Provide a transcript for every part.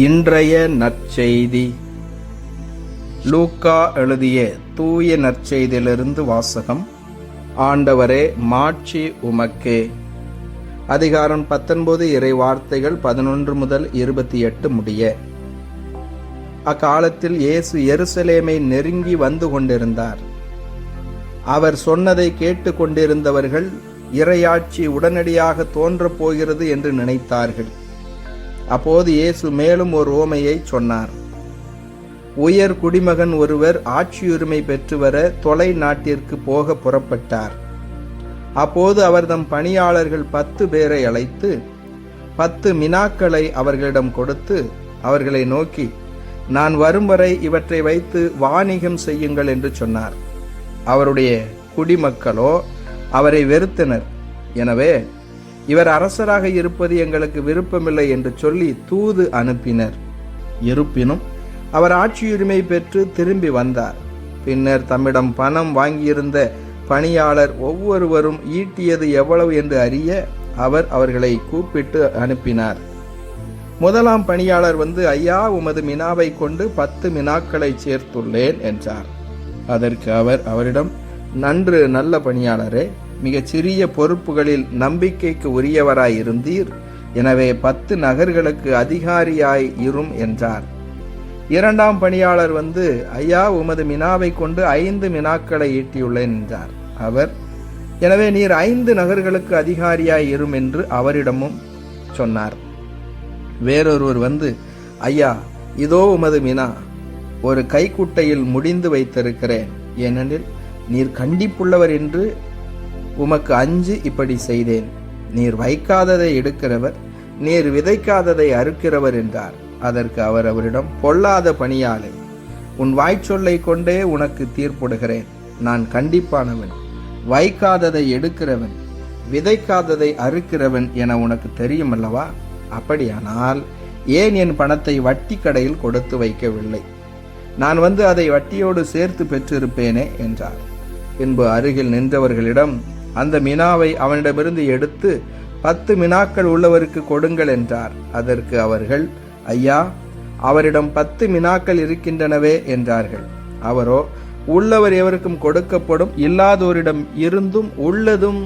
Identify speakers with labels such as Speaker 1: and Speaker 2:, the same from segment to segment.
Speaker 1: இன்றைய நற்செய்தி. லூக்கா எழுதிய தூய நற்செய்தியிலிருந்து வாசகம். ஆண்டவரே மாட்சி உமக்கே. அதிகாரம் பத்தொன்பது இறை வார்த்தைகள் பதினொன்று முதல் இருபத்தி எட்டு முடிய. அக்காலத்தில் இயேசு எருசலேமை நெருங்கி வந்து கொண்டிருந்தார். அவர் சொன்னதை கேட்டு கொண்டிருந்தவர்கள் இறையாட்சி உடனடியாக தோன்றப் போகிறது என்று நினைத்தார்கள். அப்போது இயேசு மேலும் ஒரு ஓமையை சொன்னார். உயர் குடிமகன் ஒருவர் ஆட்சியுரிமை பெற்று வர தொலை நாட்டிற்கு போக புறப்பட்டார். அப்போது அவர் தம் பணியாளர்கள் பத்து பேரை அழைத்து பத்து மினாக்களை அவர்களிடம் கொடுத்து அவர்களை நோக்கி நான் வரும் வரை இவற்றை வைத்து வாணிகம் செய்யுங்கள் என்று சொன்னார். அவருடைய குடிமக்களோ அவரை வெறுத்தனர். எனவே இவர் அரசராக இருப்பது எங்களுக்கு விருப்பமில்லை என்று சொல்லி தூது அனுப்பினர். இருப்பினும் அவர் ஆட்சியுரிமை பெற்று திரும்பி வந்தார். பின்னர் தம்மிடம் பணம் வாங்கியிருந்த பணியாளர் ஒவ்வொருவரும் ஈட்டியது எவ்வளவு என்று அறிய அவர் அவர்களை கூப்பிட்டு அனுப்பினார். முதலாம் பணியாளர் வந்து ஐயா உமது மினாவை கொண்டு பத்து மினாக்களை சேர்த்துள்ளேன் என்றார். அதற்கு அவர் அவரிடம் நன்று நல்ல பணியாளரே மிகச்சிறிய பொறுப்புகளில் நம்பிக்கைக்கு உரியவராய் இருந்தீர். எனவே பத்து நகர்களுக்கு அதிகாரியாய் இரும் என்றார். இரண்டாம் பணியாளர் வந்து ஐயா உமது மினாவை கொண்டு ஐந்து மினாக்களை ஈட்டியுள்ளேன் என்றார். அவர் எனவே நீர் ஐந்து நகர்களுக்கு அதிகாரியாய் இரும் என்று அவரிடமும் சொன்னார். வேறொருவர் வந்து ஐயா இதோ உமது மினா ஒரு கைக்குட்டையில் முடிந்து வைத்திருக்கிறேன். ஏனெனில் நீர் கண்டிப்புள்ளவர் என்று உமக்கு அஞ்சு இப்படி செய்தேன். நீர் வைக்காததை எடுக்கிறவர் நீர் விதைக்காததை அறுக்கிறவர் என்றார். அதற்கு அவர் அவரிடம் பொல்லாத பணியாளை உன் வாய்ச்சொல்லை கொண்டே உனக்கு தீர்ப்புடுகிறேன். நான் கண்டிப்பானவன் வைக்காததை எடுக்கிறவன் விதைக்காததை அறுக்கிறவன் என உனக்கு தெரியும் அல்லவா அப்படியானால் ஏன் என் பணத்தை வட்டி கடையில் கொடுத்து வைக்கவில்லை? நான் வந்து அதை வட்டியோடு சேர்த்து பெற்றிருப்பேனே என்றார். பின்பு அருகில் நின்றவர்களிடம் அந்த மினாவை அவனிடமிருந்து எடுத்து பத்து மினாக்கள் உள்ளவருக்கு கொடுங்கள் என்றார். அதற்கு அவர்கள் ஐயா அவரிடம் பத்து மினாக்கள் இருக்கின்றனவே என்றார்கள். அவரோ உள்ளவர் எவருக்கும் கொடுக்கப்படும் இல்லாதோரிடம் இருந்தும் உள்ளதும்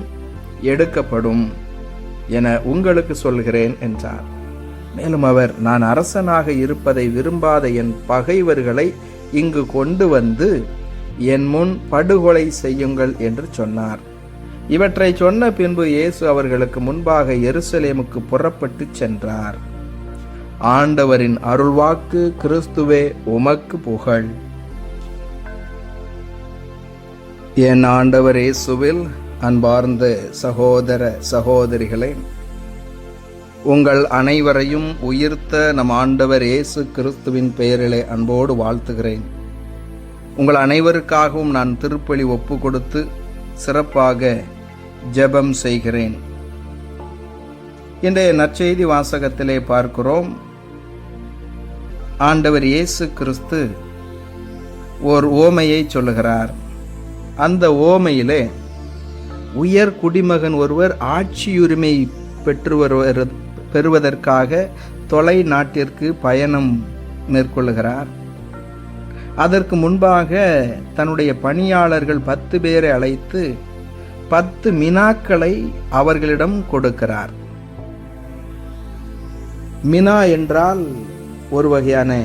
Speaker 1: எடுக்கப்படும் என உங்களுக்கு சொல்கிறேன் என்றார். மேலும் அவர் நான் அரசனாக இருப்பதை விரும்பாத என் பகைவர்களை இங்கு கொண்டு வந்து என் முன் படுகொலை செய்யுங்கள் என்று சொன்னார். இவற்றை சொன்ன பின்பு இயேசு அவர்களுக்கு முன்பாக எருசலேமுக்கு புறப்பட்டு சென்றார். ஆண்டவரின் அருள்வாக்கு கிறிஸ்துவே உமக்கு புகழ். என் ஆண்டவர் இயேசுவில் அன்பார்ந்த சகோதர சகோதரிகளே உங்கள் அனைவரையும் உயிர்த்த நம் ஆண்டவர் இயேசு கிறிஸ்துவின் பெயரிலே அன்போடு வாழ்த்துகிறேன். உங்கள் அனைவருக்காகவும் நான் திருப்பலி ஒப்பு கொடுத்து சிறப்பாக ஜெபம் செய்கிறேன். இன்றைய நற்செய்தி வாசகத்திலே பார்க்கிறோம். ஆண்டவர் இயேசு கிறிஸ்து ஓர் ஓமையை சொல்லுகிறார். அந்த ஓமையிலே உயர் குடிமகன் ஒருவர் ஆட்சியுரிமை பெற்று வருவர் பெறுவதற்காக தொலை நாட்டிற்கு பயணம் மேற்கொள்ளுகிறார். அதற்கு முன்பாக தன்னுடைய பணியாளர்கள் பத்து பேரை அழைத்து பத்து மினாக்களை அவர்களிடம் கொடுக்கிறார். மினா என்றால் ஒரு வகையான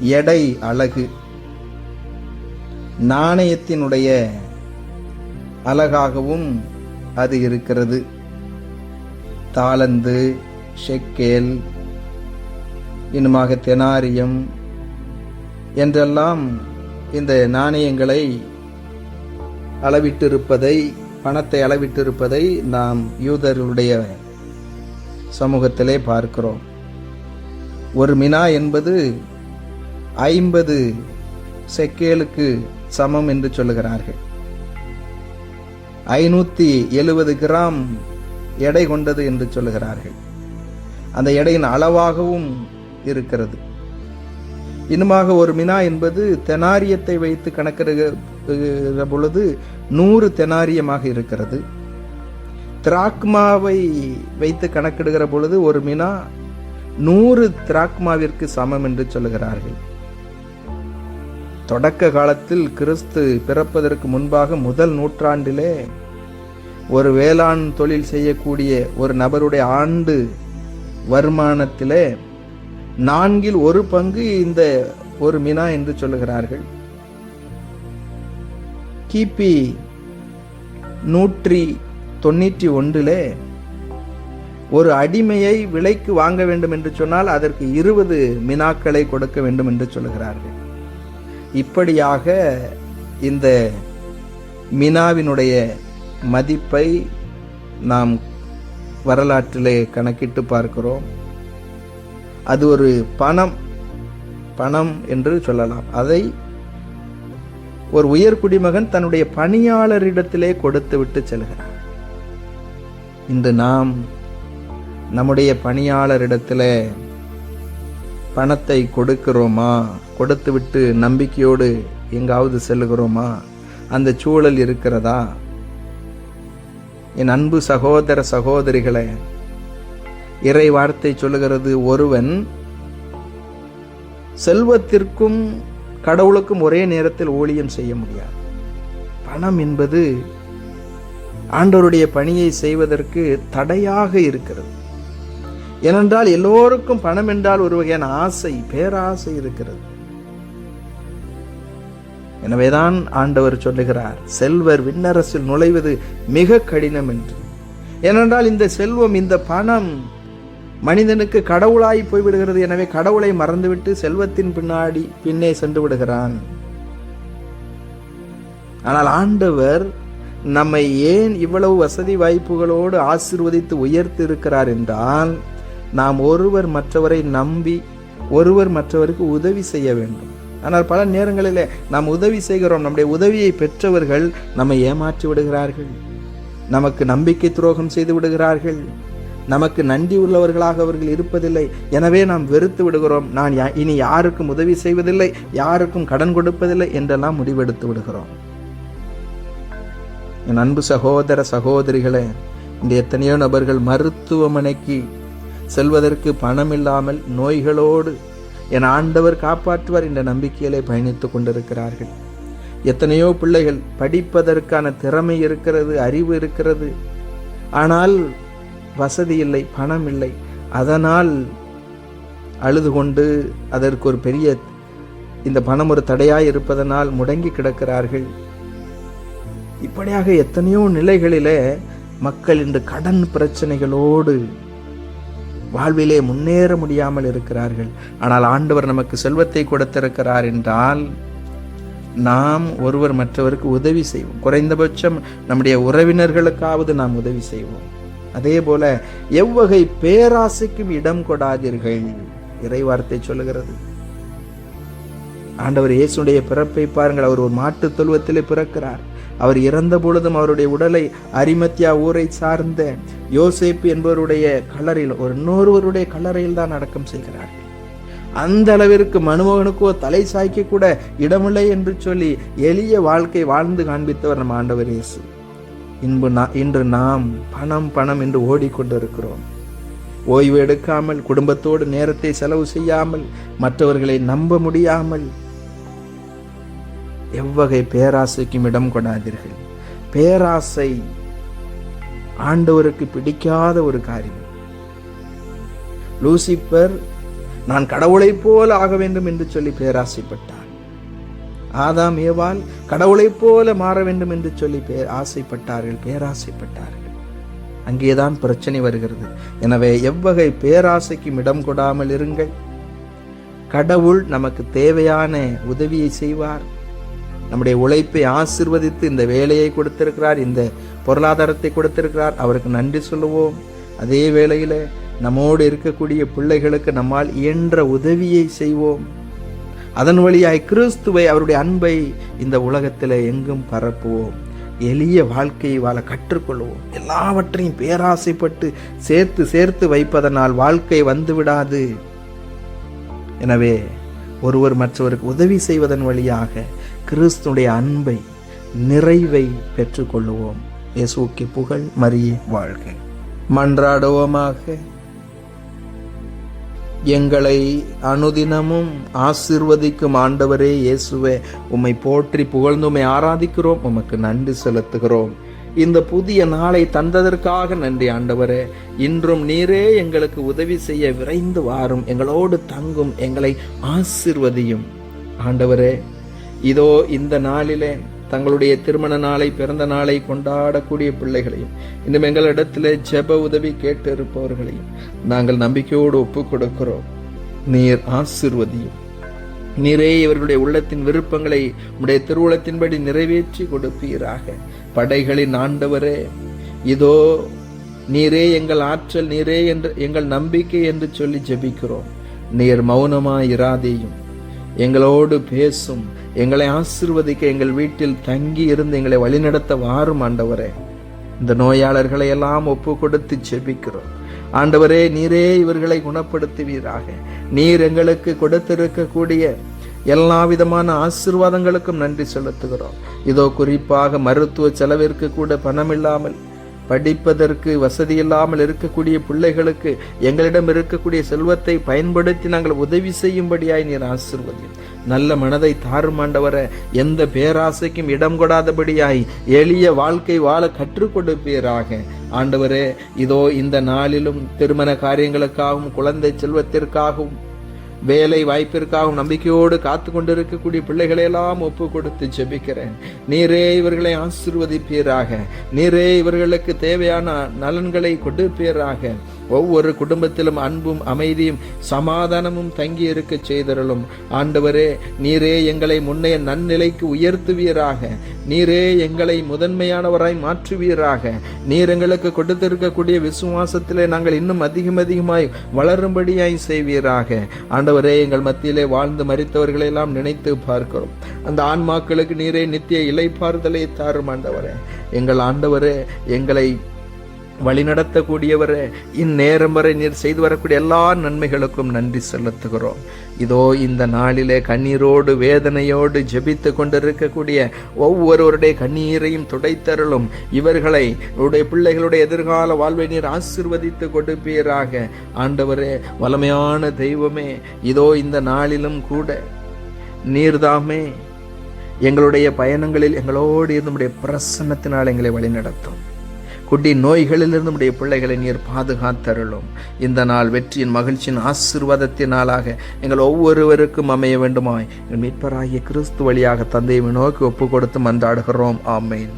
Speaker 1: எடை அழகு நாணயத்தினுடைய அழகாகவும் அது இருக்கிறது. தாளந்து ஷெக்கேல் இன்னுமாக தெனாரியம் என்றெல்லாம் இந்த நாணயங்களை அளவிட்டிருப்பதை பணத்தை அளவிட்டிருப்பதை நாம் யூதர்களுடைய சமூகத்திலே பார்க்கிறோம். ஒரு மினா என்பது ஐம்பது செக்கேலுக்கு சமம் என்று சொல்லுகிறார்கள். ஐநூற்றி எழுபது கிராம் எடை கொண்டது என்று சொல்லுகிறார்கள். அந்த எடையின் அளவாகவும் இருக்கிறது. இன்னுமாக ஒரு மினா என்பது தெனாரியத்தை வைத்து கணக்கிடுகிற பொழுது நூறு தெனாரியமாக இருக்கிறது. திராக்மாவை வைத்து கணக்கிடுகிற பொழுது ஒரு மினா நூறு திராக்மாவிற்கு சமம் என்று சொல்லுகிறார்கள். தொடக்க காலத்தில் கிறிஸ்து பிறப்பதற்கு முன்பாக முதல் நூற்றாண்டிலே ஒரு வேளாண் தொழில் செய்யக்கூடிய ஒரு நபருடைய ஆண்டு வருமானத்திலே நான்கில் ஒரு பங்கு இந்த ஒரு மினா என்று சொல்லுகிறார்கள். கிபி நூற்றி தொண்ணூற்றி ஒன்றிலே ஒரு அடிமையை விலைக்கு வாங்க வேண்டும் என்று சொன்னால் அதற்கு இருபது மினாக்களை கொடுக்க வேண்டும் என்று சொல்லுகிறார்கள். இப்படியாக இந்த மினாவினுடைய மதிப்பை நாம் வரலாற்றிலே கணக்கிட்டு பார்க்கிறோம். அது ஒரு பணம் பணம் என்று சொல்லலாம். அதை ஒரு உயர் குடிமகன் தன்னுடைய பணியாளரிடத்திலே கொடுத்து விட்டு செல்கிறார் இன்று நாம் நம்முடைய பணியாளரிடத்தில் பணத்தை கொடுக்கிறோமா? கொடுத்து விட்டு நம்பிக்கையோடு எங்காவது செல்லுகிறோமா? அந்த சூழல் இருக்கிறதா? என் அன்பு சகோதர சகோதரிகளை இறை வார்த்தை சொல்லுகிறது ஒருவன் செல்வத்திற்கும் கடவுளுக்கும் ஒரே நேரத்தில் ஊழியம் செய்ய முடியாது. பணம் என்பது ஆண்டவருடைய பணியை செய்வதற்கு தடையாக இருக்கிறது. ஏனென்றால் எல்லோருக்கும் பணம் என்றால் ஒரு வகையான ஆசை பேராசை இருக்கிறது. எனவேதான் ஆண்டவர் சொல்லுகிறார் செல்வர் விண்ணரசில் நுழைவது மிக கடினம் என்று. ஏனென்றால் இந்த செல்வம் இந்த பணம் மனிதனுக்கு கடவுளாய் போய்விடுகிறது. எனவே கடவுளை மறந்துவிட்டு செல்வத்தின் பின்னாடி பின்னே சென்று விடுகிறான். ஆனால் ஆண்டவர் நம்மை ஏன் இவ்வளவு வசதி வாய்ப்புகளோடு ஆசிர்வதித்து உயர்த்தி இருக்கிறார் என்றால் நாம் ஒருவர் மற்றவரை நம்பி ஒருவர் மற்றவருக்கு உதவி செய்ய வேண்டும். ஆனால் பல நேரங்களிலே நாம் உதவி செய்கிறோம். நம்முடைய உதவியை பெற்றவர்கள் நம்மை ஏமாற்றி விடுகிறார்கள். நமக்கு நம்பிக்கை துரோகம் செய்து விடுகிறார்கள். நமக்கு நன்றி உள்ளவர்களாக அவர்கள் இருப்பதில்லை. எனவே நாம் வெறுத்து விடுகிறோம். நான் இனி யாருக்கும் உதவி செய்வதில்லை. யாருக்கும் கடன் கொடுப்பதில்லை என்றெல்லாம் முடிவெடுத்து விடுகிறோம். என் அன்பு சகோதர சகோதரிகளே இந்த எத்தனையோ நபர்கள் மருத்துவமனைக்கு செல்வதற்கு பணம் இல்லாமல் நோய்களோடு என் ஆண்டவர் காப்பாற்றுவார் என்ற நம்பிக்கையிலே பயணித்துக் கொண்டிருக்கிறார்கள். எத்தனையோ பிள்ளைகள் படிப்பதற்கான திறமை இருக்கிறது அறிவு இருக்கிறது. ஆனால் வசதி இல்லை பணம் இல்லை அதனால் அழுது கொண்டு அதற்கு ஒரு பெரிய இந்த பணம் ஒரு தடையாய் இருப்பதனால் முடங்கி கிடக்கிறார்கள். இப்படியாக எத்தனையோ நிலைகளிலே மக்கள் இன்று கடன் பிரச்சனைகளோடு வாழ்விலே முன்னேற முடியாமல் இருக்கிறார்கள். ஆனால் ஆண்டவர் நமக்கு செல்வத்தை கொடுத்திருக்கிறார் என்றால் நாம் ஒருவர் மற்றவருக்கு உதவி செய்வோம். குறைந்தபட்சம் நம்முடைய உறவினர்களுக்காவது நாம் உதவி செய்வோம். அதே போல எவ்வகை பேராசைக்கும் இடம் கொடாதீர்கள் இறைவார்த்தை சொல்லுகிறது. ஆண்டவர் இயேசுடைய பிறப்பை பாருங்கள் அவர் ஒரு மாட்டு தொழுவத்திலே பிறக்கிறார். அவர் இறந்த பொழுதும் அவருடைய உடலை அரிமத்தியா ஊரை சார்ந்த யோசேப்பு என்பவருடைய கலரில் ஒரு இன்னொருவருடைய கலரையில் தான் அடக்கம் செய்கிறார்கள் அந்த அளவிற்கு மனுமகனுக்கோ தலை சாய்க்க கூட இடமில்லை என்று சொல்லி எளிய வாழ்க்கை வாழ்ந்து காண்பித்தவர் நம் ஆண்டவர் இயேசு. இன்பு இன்று நாம் பணம் பணம் என்று ஓடிக்கொண்டிருக்கிறோம். ஓய்வு எடுக்காமல் குடும்பத்தோடு நேரத்தை செலவு செய்யாமல் மற்றவர்களை நம்ப முடியாமல் எவ்வகை பேராசைக்கும் இடம் கொடாதீர்கள். பேராசை ஆண்டவருக்கு பிடிக்காத ஒரு காரியம். லூசிப்பர் நான் கடவுளைப் போல ஆக வேண்டும் என்று சொல்லி பேராசைப்பட்டார். ஆதாம் ஏவால் கடவுளைப் போல மாற வேண்டும் என்று சொல்லி பேர் ஆசைப்பட்டார்கள் பேராசைப்பட்டார்கள். அங்கேதான் பிரச்சனை வருகிறது. எனவே எவ்வகை பேராசைக்கும் இடம் கொடாமல் இருங்கள். கடவுள் நமக்கு தேவையான உதவியை செய்வார். நம்முடைய உழைப்பை ஆசிர்வதித்து இந்த வேலையை கொடுத்திருக்கிறார் இந்த பொருளாதாரத்தை கொடுத்திருக்கிறார். அவருக்கு நன்றி சொல்லுவோம். அதே வேளையில் நம்மோடு இருக்கக்கூடிய பிள்ளைகளுக்கு நம்மால் இயன்ற உதவியை செய்வோம். அதன் வழியாய் கிறிஸ்துவை அவருடைய அன்பை இந்த உலகத்தில் எங்கும் பரப்புவோம். எளிய வாழ்க்கையை வாழ கற்றுக்கொள்வோம். எல்லாவற்றையும் பேராசைப்பட்டு சேர்த்து சேர்த்து வைப்பதனால் வாழ்க்கை வந்துவிடாது. எனவே ஒருவர் மற்றவருக்கு உதவி செய்வதன் வழியாக கிறிஸ்துடைய அன்பை நிறைவை பெற்றுக்கொள்வோம். இயேசுக்கு புகழ் மறிய வாழ்க. மன்றாடுவோமாக. எங்களை அனுதினமும் ஆசிர்வதிக்கும் ஆண்டவரே இயேசுவே உம்மை போற்றி புகழ்ந்து உம்மை ஆராதிக்கிறோம் உமக்கு நன்றி செலுத்துகிறோம். இந்த புதிய நாளை தந்ததற்காக நன்றி ஆண்டவரே. இன்றும் நீரே எங்களுக்கு உதவி செய்ய விரைந்து வாரும் எங்களோடு தங்கும் எங்களை ஆசிர்வதியும். ஆண்டவரே இதோ இந்த நாளிலே தங்களுடைய திருமண நாளை பிறந்த நாளை கொண்டாடக்கூடிய பிள்ளைகளையும் இன்னும் எங்களிடத்தில் ஜெப உதவி கேட்டு இருப்பவர்களையும் நாங்கள் நம்பிக்கையோடு ஒப்பு கொடுக்கிறோம் நீர் ஆசிர்வதியும். நீரே இவர்களுடைய உள்ளத்தின் விருப்பங்களை உடைய திருவுளத்தின்படி நிறைவேற்றி கொடுப்பீராக. படைகளின் ஆண்டவரே இதோ நீரே எங்கள் ஆற்றல் நீரே என்று எங்கள் நம்பிக்கை என்று சொல்லி ஜெபிக்கிறோம். நீர் மௌனமாயிராதேயும் எங்களோடு பேசும். எங்களை ஆசிர்வதிக்க எங்கள் வீட்டில் தங்கி இருந்து எங்களை வழிநடத்த வாரும் ஆண்டவரே. இந்த நோயாளர்களை எல்லாம் ஒப்பு கொடுத்து செபிக்கிறோம் ஆண்டவரே நீரே இவர்களை குணப்படுத்துவீராக. நீர் எங்களுக்கு கொடுத்திருக்கக்கூடிய எல்லா விதமான ஆசீர்வாதங்களுக்கும் நன்றி செலுத்துகிறோம். இதோ குறிப்பாக மருத்துவ செலவிற்கு கூட பணமில்லாமல் படிப்பதற்கு வசதி இல்லாமல் இருக்கக்கூடிய பிள்ளைகளுக்கு எங்களிடம் இருக்கக்கூடிய செல்வத்தை பயன்படுத்தி நாங்கள் உதவி செய்யும்படியாய் நீர் ஆசிர்வதியும். நல்ல மனதை தாருமாண்டவர எந்த பேராசைக்கும் இடம் கொடாதபடியாய் எளிய வாழ்க்கை வாழ கற்றுக் கொடுப்பீராக. ஆண்டவரே இதோ இந்த நாளிலும் திருமண காரியங்களுக்காகவும் குழந்தை செல்வத்திற்காகவும் வேலை வாய்ப்பிற்காகவும் நம்பிக்கையோடு காத்து கொண்டிருக்கக்கூடிய பிள்ளைகளை எல்லாம் ஒப்பு கொடுத்து ஜெபிக்கிறேன். நீரே இவர்களை ஆசிர்வதிப்பீராக. நீரே இவர்களுக்கு தேவையான நலன்களை கொடுப்பீராக. ஒவ்வொரு குடும்பத்திலும் அன்பும் அமைதியும் சமாதானமும் தங்கி இருக்க செய்தருளும். ஆண்டவரே நீரே எங்களை முன்னைய நன்னிலைக்கு உயர்த்துவீராக. நீரே எங்களை முதன்மையானவராய் மாற்றுவீராக. நீர் எங்களுக்கு கொடுத்திருக்கக்கூடிய விசுவாசத்திலே நாங்கள் இன்னும் அதிகம் அதிகமாய் வளரும்படியாய் செய்வீராக. ஆண்டவரே எங்கள் மத்தியிலே வாழ்ந்து மறித்தவர்களை எல்லாம் நினைத்து பார்க்கிறோம். அந்த ஆன்மாக்களுக்கு நீரே நித்திய இலைப்பாறுதலை தாரும் ஆண்டவரே. எங்கள் ஆண்டவரே எங்களை வழிநடத்தக்கூடியவரே இந்நேரம் வரை நீர் செய்து வரக்கூடிய எல்லா நன்மைகளுக்கும் நன்றி செலுத்துகிறோம். இதோ இந்த நாளிலே கண்ணீரோடு வேதனையோடு ஜெபித்து கொண்டிருக்கக்கூடிய ஒவ்வொருவருடைய கண்ணீரையும் துடைத்தருளும். இவர்களை உடைய பிள்ளைகளுடைய எதிர்கால வாழ்வை நீர் ஆசிர்வதித்து கொடுப்பீராக. ஆண்டவரே வளமையான தெய்வமே இதோ இந்த நாளிலும் கூட நீர்தாமே எங்களுடைய பயணங்களில் எங்களோடு இருந்து நம்முடைய பிரசன்னத்தினால் எங்களை வழிநடத்தும். குடி நோய்களிலிருந்து நம்முடைய பிள்ளைகளை நீர் பாதுகாத்தருளும். இந்த நாள் வெற்றியின் மகிழ்ச்சியின் ஆசீர்வாதத்தினாலாக எங்கள் ஒவ்வொருவருக்கும் அமைய வேண்டுமாய். எங்கள் மீட்பராகிய கிறிஸ்து வழியாக தந்தையை நோக்கி ஒப்பு கொடுத்து மன்றாடுகிறோம். ஆமேன்.